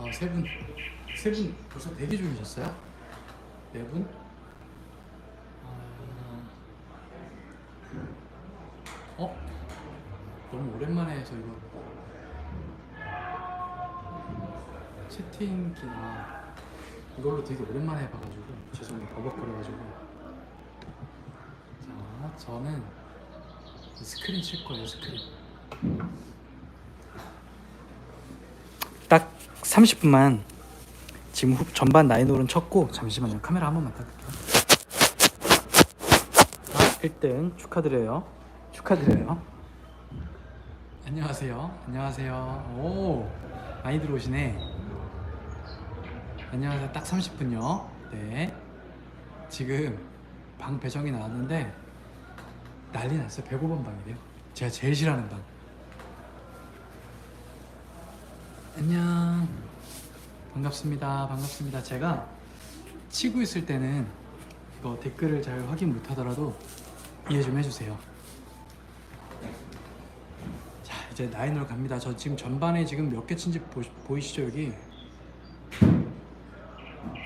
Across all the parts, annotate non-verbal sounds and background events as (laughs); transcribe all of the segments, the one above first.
아, 세 분. 세 분 벌써 대기 중이셨어요? 네 분? 아... 어? 너무 오랜만에 해서 이거 채팅기나 이걸로 되게 오랜만에 해봐가지고 죄송해요 버벅거려가지고 자 저는 스크린 칠 거예요 스크린 딱 30분만 지금 후- 전반 나인홀은 쳤고 잠시만요. 카메라 한 번만 닦을게요. 아, 1등 축하드려요. 축하드려요. 안녕하세요. 안녕하세요. 오 많이 들어오시네. 안녕하세요. 딱 30분요. 네. 지금 방 배정이 나왔는데 난리 났어요. 105번 방이래요. 제가 제일 싫어하는 방 안녕. 반갑습니다. 반갑습니다. 제가 치고 있을 때는 이거 댓글을 잘 확인 못 하더라도 이해 좀 해주세요. 자 이제 나인으로 갑니다. 저 지금 전반에 지금 몇 개 친지 보, 보이시죠 여기?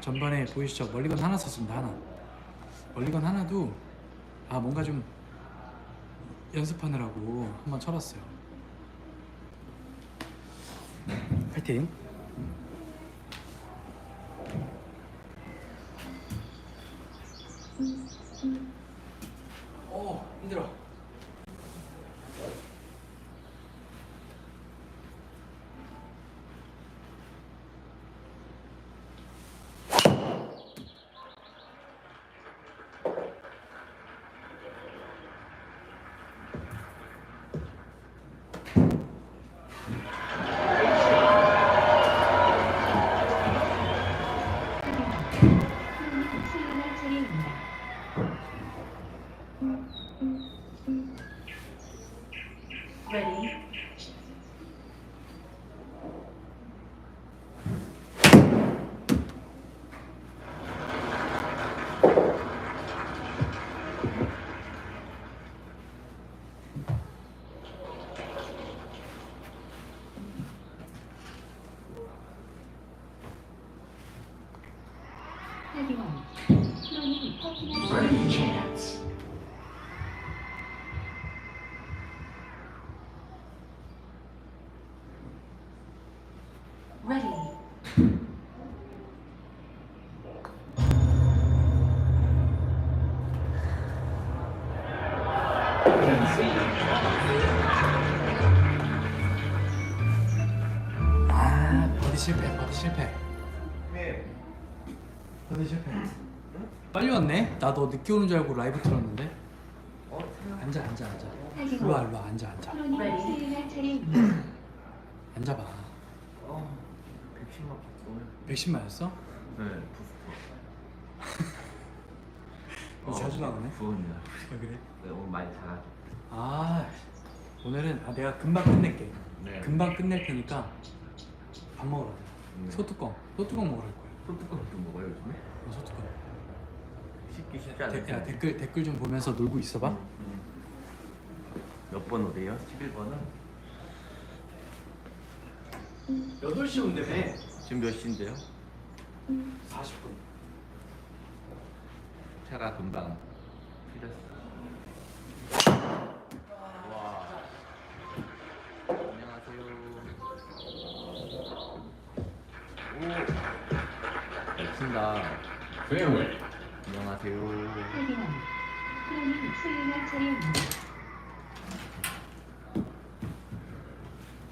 전반에 보이시죠? 멀리건 하나 썼습니다 하나. 멀리건 하나도 아 뭔가 좀 연습하느라고 한번 쳐봤어요 파 버디 실패 버디 실패 버디 실패 빨리 왔네 나너 늦게 오는 줄 알고 라이브 틀었는데 앉아 앉아 앉아 일로 와 일로 와 앉아 앉아. 앉아봐 어, 110만 봤어. 백신 맞았어? 네, 부스터. (laughs) 자주 나오네 부은이야. 아, 그래? 네, 오늘 많이 잘하죠. 아 오늘은 아, 내가 금방 끝낼게 네. 금방 끝낼 테니까 밥 먹으러 가자 네. 소뚜껑 소뚜껑 먹으러 갈 거야 소뚜껑도 먹어요 요즘에? 어, 소뚜껑 씻기 쉽지 데, 않은데. 야 댓글 댓글 좀 보면서 놀고 있어봐 음. 몇번 오래요? 11번은? 8시 온다며 지금 몇 시인데요? 40분 차가 금방 필요했어. 와. 안녕하세요. 친다. Fairway. 안녕하세요. 프로님 차례입니다.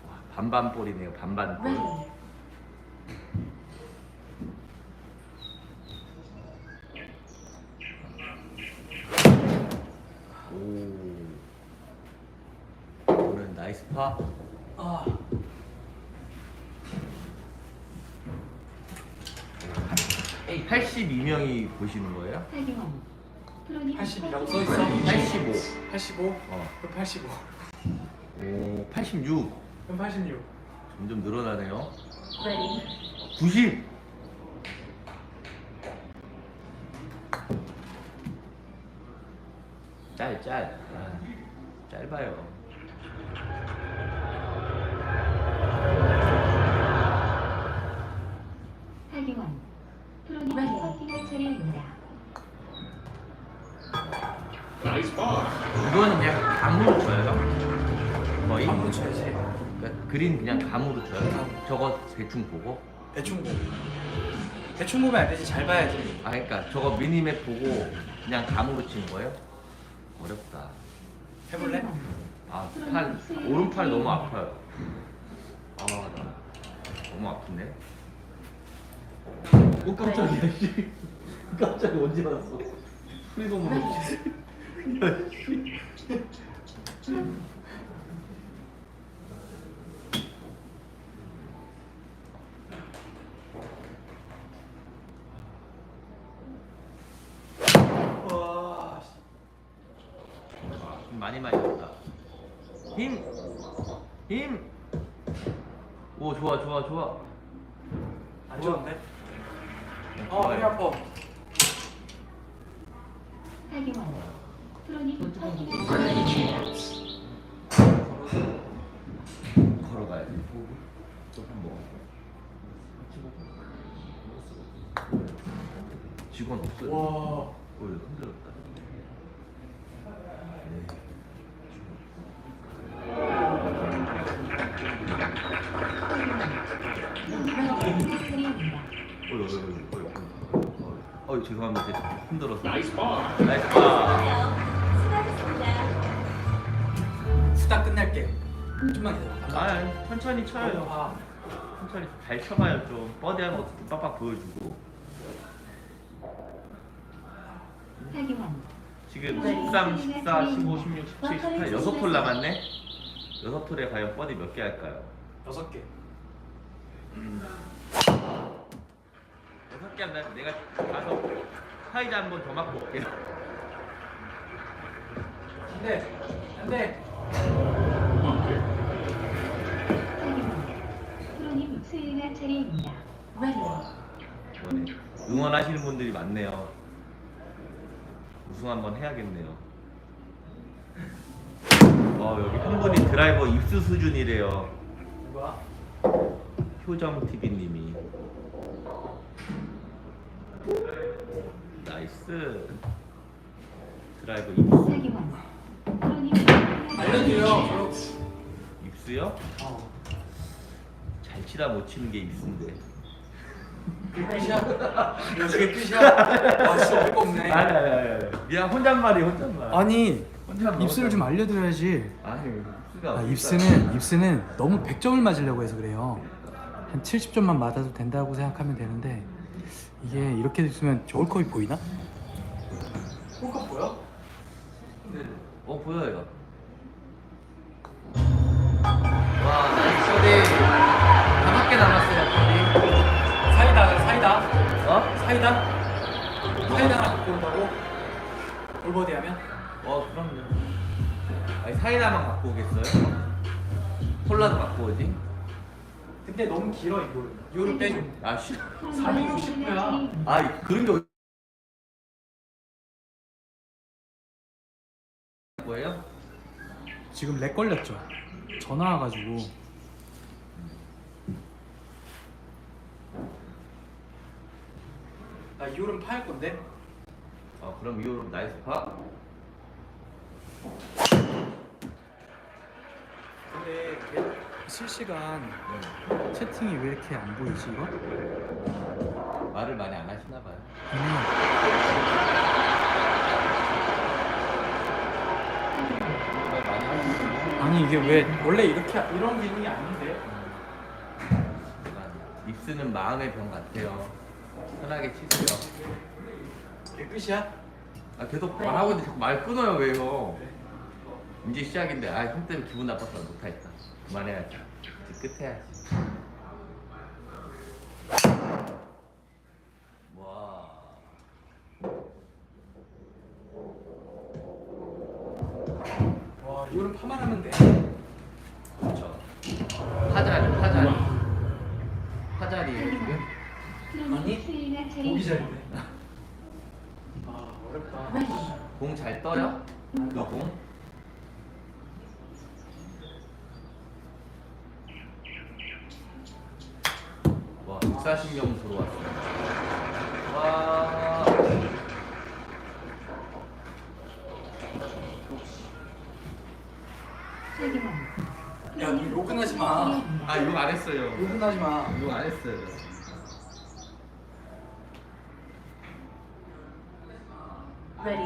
와, 반반 볼이네요. 반반 볼. Ready. 오. 오늘 나이스 파. 아 에이, 82명이 보시는 거예요? 하기원 프로님 82라고 커피 써있어? 85. 85? 어. 그럼 85 오, 86. 그럼 86 점점 늘어나네요. Ready. 90. 짤, 짤. 아, 짧아요. 이거는 그냥 감으로 쳐요. 거의. 한번 쳐야지. 그러니까 그린 그냥 감으로 쳐요. 저거 대충 보고. 대충 보고. 대충 보면 안 되지. 잘 봐야지. 아 그러니까 저거 미니맵 보고 그냥 감으로 치는 거예요? 어렵다. 해볼래? 아, 팔 오른팔 너무 아파요. 아, 나 너무 아픈데. 오 깜짝이야. (laughs) 씨. 깜짝이 언제 왔어? 프리덤으로. 야, 씨. 와. 힘 많이 많이 났다. 힘, 힘. 오 좋아 좋아 좋아. 안 좋은데? 네, 어, 좋아요. 허리 아파. 먹어. 직원 없어요. 와. 오, 이거 흔들었다. 네. 어이, 어이, 어이, 어이, 어이. 죄송합니다. 제가 흔들어서. 나이스 파! 나이스 파! 후딱 끝낼게. 좀만 기다려. 아, 천천히 쳐요. 아, 천천히 잘 쳐봐요, 좀. 것도 좀 빡빡 보여주고. 지금 13, 14, 15, 16, 17, 18, 여섯 홀 남았네? 여섯 홀에 과연 버디 몇 개 할까요? 여섯 개. 여섯 개 한다면 내가 가서 사이다 한 번 더 맞고 올게요. 안 돼. 안 돼. 하기원 프로님 수행할 차례입니다. Ready. 이번에 응원하시는 분들이 많네요. 우승 한번 해야겠네요. 어 여기 한 분이 드라이버 입수 수준이래요. 누가? 효정 TV님이. 나이스. 드라이버 입수. 알려줘요. 입수요? 어. 잘 치다 못 치는 게 입수인데. 그게 끝이야? (laughs) 그게 끝이야? 와 진짜 어이가 없네. 아니 아니 아니. 아니. 미안 혼잣말이 혼잣말. 아니 혼잣말. 입술을 좀 알려드려야지. 아니 입수가. 아? 입스는 입스는 너무 100점을 맞으려고 해서 그래요. 한 70점만 맞아도 된다고 생각하면 되는데 이게 이렇게 있으면 좋을 컵이 보이나? 홀컵 보여? 어 보여요. 와 나이스 소리 다섯 개 남았어요 사이다 사이다 어? 사이다 사이다 하나 갖고 온다고? 올버디 하면? 어 그럼요. 아니 사이다만 갖고 오겠어요? 콜라도 갖고 오지? 근데 너무 길어 이거 이거를 빼줘 아 씨. 프로님 460 수행할 야. 차례입니다. 아 그런 게 어디- 뭐예요? 지금 렉 걸렸죠? 전화 와가지고 나 이호름 파할 건데? 어 그럼 이후로 나이스 파. 근데 걔 실시간 채팅이 왜 이렇게 안 보이지 이거? 말을 많이 안 하시나 봐요. 말 많이 하시나 아니 이게 왜 원래 이렇게 이런 기능이 아닌데? 입스는 마음의 병 같아요. 편하게 치세요. 이게 끝이야? 아 계속 말하고 있는데 자꾸 말 끊어요 왜요? 이제 시작인데 아 형 때문에 기분 나빠서 못하겠다. 그만해야지. 이제 끝해야지. 와. 와 이호름 파만 하면 돼 그렇죠. 파자리, 파자리. 파자리예요 지금? 아니, 보기. 잘인데 아 어렵다. 공 잘 떠요? 그 공? 역사신경 보러 왔어요. 와. 야, 너 욕은 하지 마. 아, 욕 안 했어요. 욕은 하지 마. 욕 안 했어요. 레디.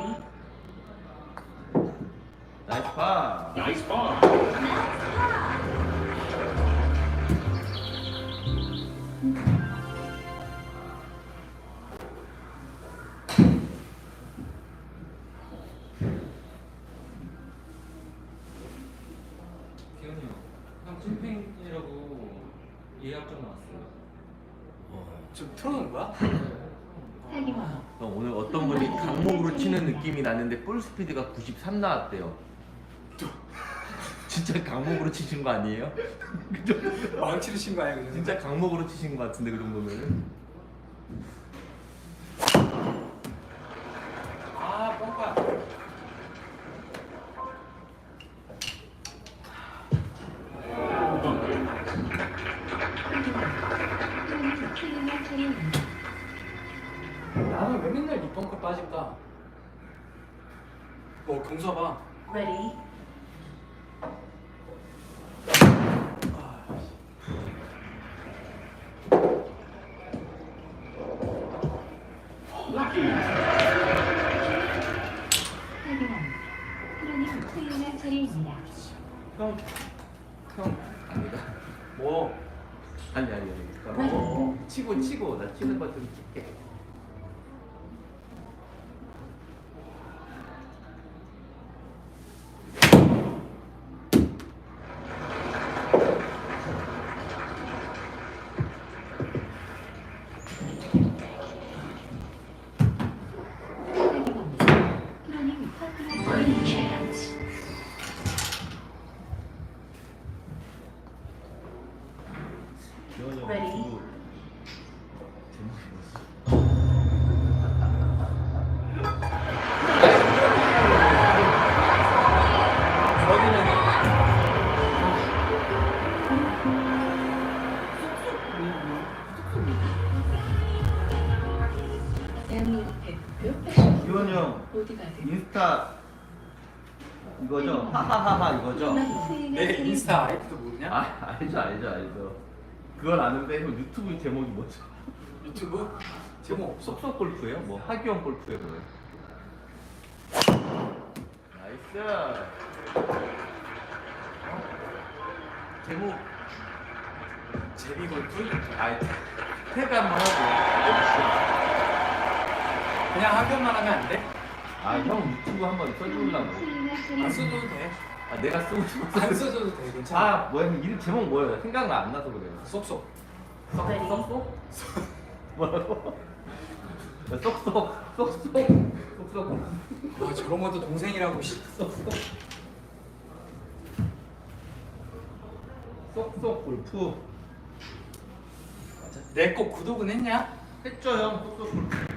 나이스 파. 나이스 파. 나는데 볼 스피드가 93 나왔대요. (laughs) 진짜 강목으로 치신 거 아니에요? (laughs) 그죠? 망치르신 거 아니야? 진짜 강목으로 치신 거 같은데 그 정도면은. 아, 뻥빠. 차례입니다. 나는 왜 맨날 이 뻥커 빠질까? 어, 경서 봐. Ready. 이거죠? 하하하하 이거죠? 내 인스타 아이디도 모르냐? 아 알죠 알죠 알죠. 그건 아는데 형 유튜브 제목이 뭐죠? 유튜브? 제목. 쏙쏙 골프예요? 뭐 하기원 골프예요 뭐예요? 나이스. 어? 제목 제비 골프? 아 태그 한번 하고. 그냥 학연만 하면 안 돼? 아 형 유튜브 한번 써주려고. 안 써줘도 돼. 아 내가 쓰고 싶었어. 안 써줘도 돼. 괜찮아. 아 뭐야 이름 제목 뭐예요? 생각나 안 나서 그래요. 쏙쏙. 쏙쏙? 뭐라고? (laughs) 쏙쏙 쏙쏙 쏙쏙 와, 저런 것도 동생이라고. 씨. 쏙쏙 쏙쏙 골프 내거 구독은 했냐? 했죠 형 쏙쏙 골프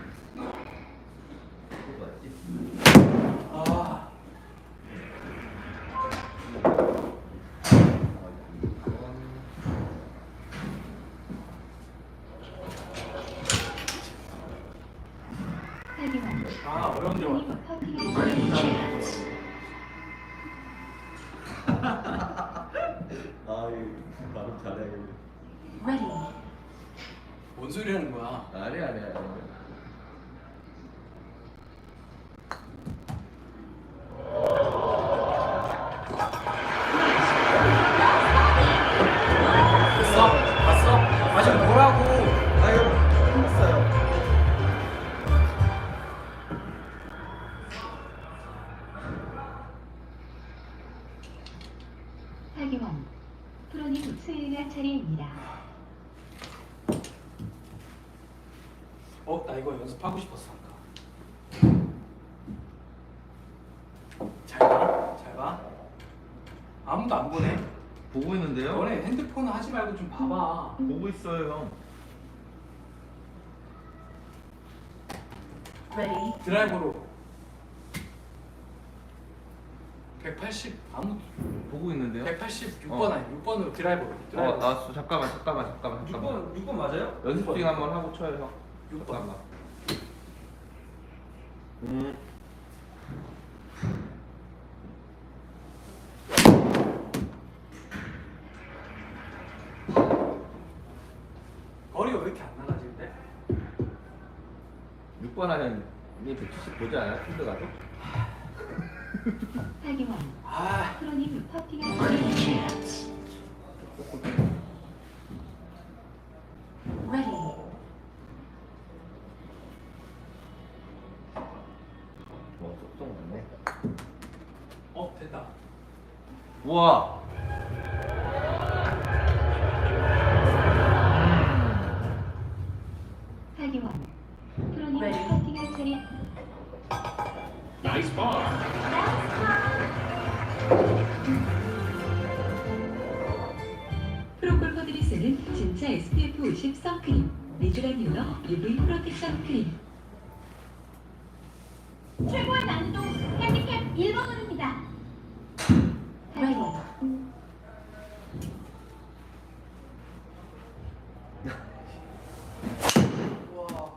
드라이버로. 180 아무 보고 있는데요? 186번 어. 아니 6번으로 드라이버로. 어, 드라이버. 아, 잠깐만, 잠깐만, 잠깐만, 잠깐만. 6번, 6번 맞아요? 연습 중에 한번 하고 쳐요, 형. 육 번. 잠깐만. 음. 뭐 속성 맞네. 어, 됐다 우와. 차례. 프로골퍼들이 쓰는 진짜 SPF 50 선크림 리드라듈러 UV 프로텍션 크림 최고의 난이도 핸디캡 1번 홀입니다. Ready. 우와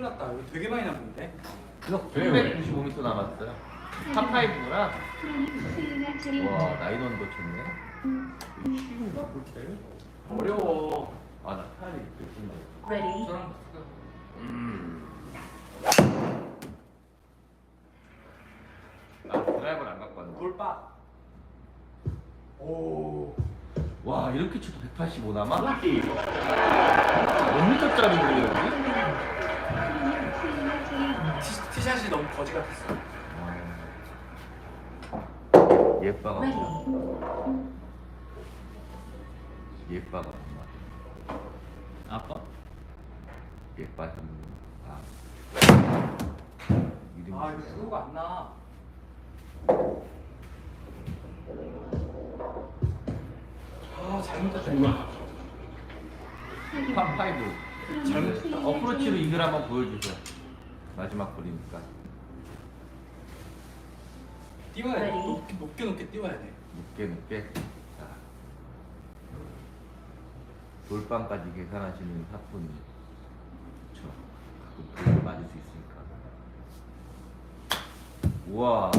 큰일 났다 이거 되게 많이 남는데? 그거 995m 남았어요. 탑5구나. 프로님 수행할 와. 나인원도 좋네. 쉬운가, 볼때? 어려워 아, 나 있는데. Ready. 저랑 같이 음. 아, 드라이버를 안 갖고 왔네. 돌박 오 와, 이렇게 쳐도 185 남아? 몇 미터짜리인데, 여기? 티, 티샷이 너무 거지 같았어 예빠가 Ready. 엄마. 예빠가 엄마. 아빠? 예빠 좀. 아. 이름이 아 이거 뭐야? 수고가 안 나 아 잘못했다 이거 타기원 팝5. 프로님 잘못, 어프로치로. 이글 한번 보여주세요. 마지막 거리니까. 띄워야 돼. 높게 높게 높게 띄워야 돼 높게 높게. 자. 돌빵까지 계산하시는 사뿐이. 저. 가끔 돌을 맞을 수 있으니까. 우와.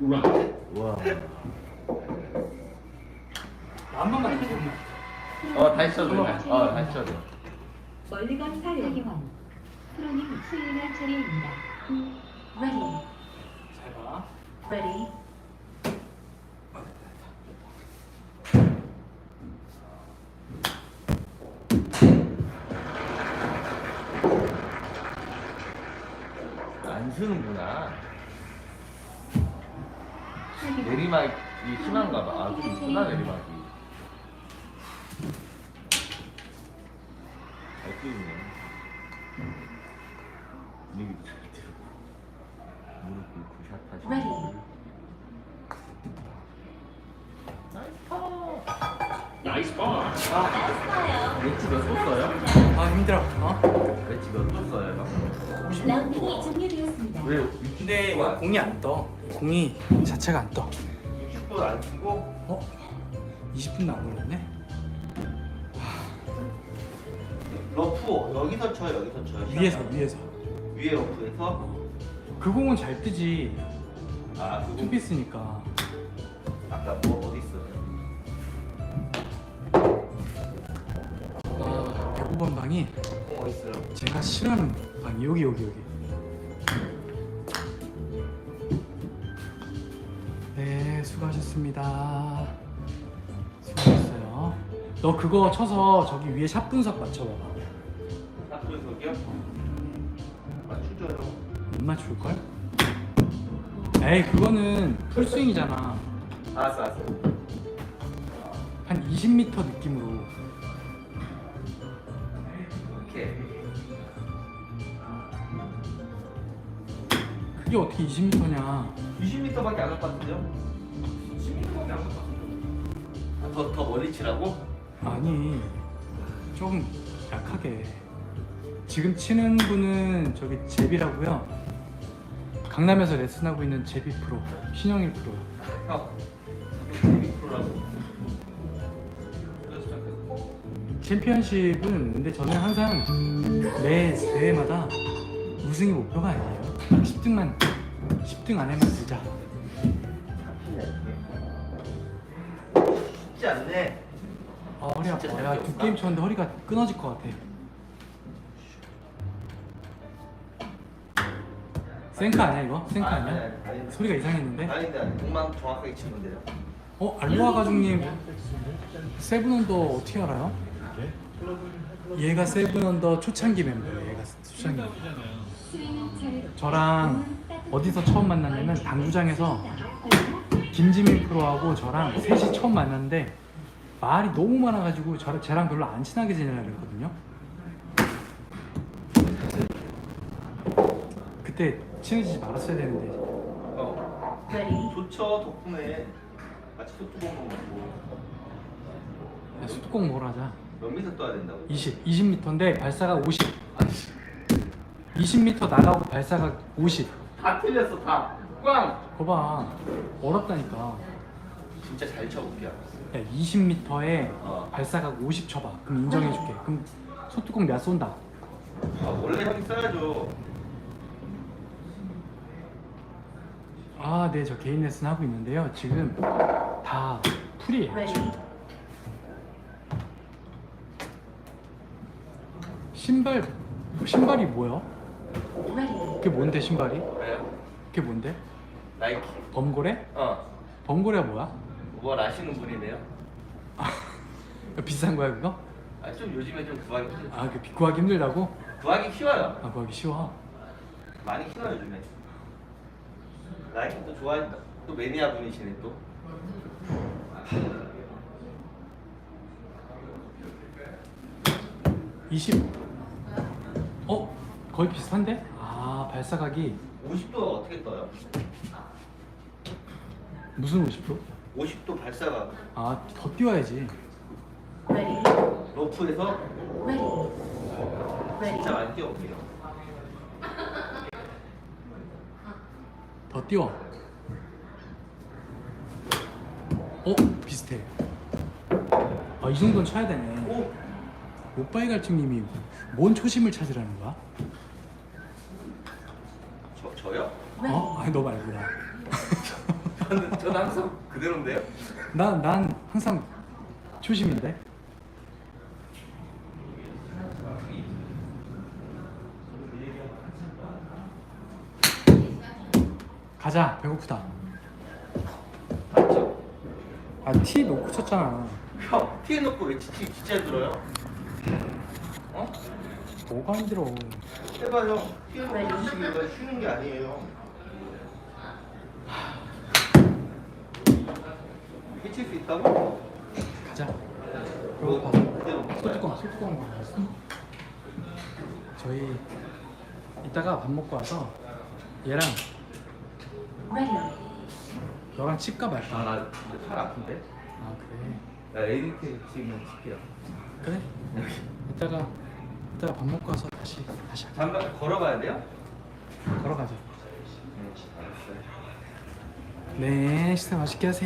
우와. 한 번만 더 띄우면 어, 다시 쳐도 돼. 어, 다시 쳐도 돼. 멀리 간 타기원 프로님 수행할 차례입니다. Ready. 잘 봐 Ready. 아, 됐다, 됐다. 안 쓰는구나. 내리막이 심한가 봐. 아, 좀 있구나, 내리막이. 잘 뛰네. 분위기 잘 들고. 무릎 꿇고 샷 하시고. 나이스 파! 웨지 몇 썼어요? 아 힘들어 어? 웨지 몇 썼어요? 라운딩이 종료되었습니다. 왜? 근데 공이 안 떠 공이 자체가 안 떠 60분 안 쓰고? 어? 20분도 안 걸렸네? 러프 여기서 쳐요 여기서 쳐요 위에서 위에서 위에 러프에서? 그 공은 잘 뜨지. 아 그거 투피스니까. 아까 뭐 어디 있어요? 아 105번 방이 어 있어요. 제가 싫어하는 방이 여기 여기 여기. 네 수고하셨습니다. 수고하셨어요. 너 그거 쳐서 저기 위에 샷 분석 맞춰봐봐. 탑분석이요? 맞추줘요 못 맞출 걸? 에이 그거는 풀스윙이잖아 알았어 알았어 한 20m 느낌으로 오케이 그게 어떻게 20m냐 20m밖에 안 갈 것 같은데요? 10m밖에 안 갔다. 아, 더, 더 멀리 치라고? 아니 조금 약하게 지금 치는 분은 저기 제비라고요 강남에서 레슨하고 있는 제비 프로 신영일 프로 형 200%라고 챔피언십은 근데 저는 항상 매 대회마다 우승이 목표가 아니에요 10등만 10등 안에만 들자 쉽지 않네. 아 허리 아파. 진짜 야 두. 게임 쳤는데 허리가 끊어질 것 같아. 생카 아니야 이거? 생카 아니, 아니야? 아니, 아니, 아니. 소리가 이상했는데? 아닌데 아니 공만 정확하게 치는데요. 어 알로하 가족님 세븐 언더 어떻게 알아요? 얘가 세븐 언더 초창기 멤버예요. 얘가 초창기. 저랑 어디서 처음 만났냐면 당구장에서 김지민 프로하고 저랑 셋이 처음 만났는데 말이 너무 많아가지고 저, 쟤랑 별로 안 친하게 지내라 그랬거든요. 그때 친해지지 말았어야 되는데 어. 좋죠 덕분에 같이 소뚜껑 먹고 야, 수도꼭 뭘 하자. 몇 미터 떠야 된다고. 20, 20m인데 발사가 50. 20m 나가고 발사가 50. 다 틀렸어 다. 꽝. 거봐 어렵다니까. 진짜 잘 쳐볼게요. 야, 20m에 어. 발사각 50 쳐봐. 그럼 인정해줄게. 그럼 소뚜껑 내가 쏜다. 아 원래 형이 써야죠. 아, 네, 저 개인 레슨 하고 있는데요. 지금 다 풀이에요. ready 신발, 신발이 뭐야? ready 그게 뭔데, 신발이? 그게 뭔데? 나이키. 범고래? 어. 범고래가 뭐야? 뭘 아시는 분이네요. (laughs) 비싼 거야, 그거? 아 좀 요즘에 좀 구하기 힘들. 아, 그 구하기 힘들다고? 구하기 쉬워요. 아, 구하기 쉬워. 많이 쉬워요 요즘에. 나이키 또 좋아한다. 또 매니아 분이시네 또. 20. 어? 거의 비슷한데? 아, 발사각이 50도 어떻게 떠요? 무슨 50도? 50도 발사가 아, 더 띄워야지. ready ready 진짜 많이 뛰어볼게요. 더 띄워. 어? 비슷해. 아, 이 정도는 쳐야 되네. 오! 오빠의 갈증님이 뭔 초심을 찾으라는 거야? 저, 저요? 어? 아니 너 말고야. 저는, 저는 항상 그대로인데요? 난, 난 항상 초심인데. 가자. 배고프다. 맞죠? 아, 티 놓고 쳤잖아. 형, 티에 넣고 왜 지치, 진짜 들어요? 어? 뭐가 힘들어. 해봐요. 티에 넣고 치기가 쉬는 게 아니에요. 해칠 수 있다고? 가자. 그거 배고파. 소뚜껑, 소뚜껑 먹었어. 저희 이따가 밥 먹고 와서 얘랑 너랑 치과 말까? 아, 나 근데 팔 아픈데? 아 그래. 나 에디트 지금 칠게요. 그래? 이따가 이따가 밥 먹고 와서 다시 다시 하자. 잠깐 걸어가야 돼요? 걸어가자. 네, 알았어요. 네, 식사 맛있게 하세요.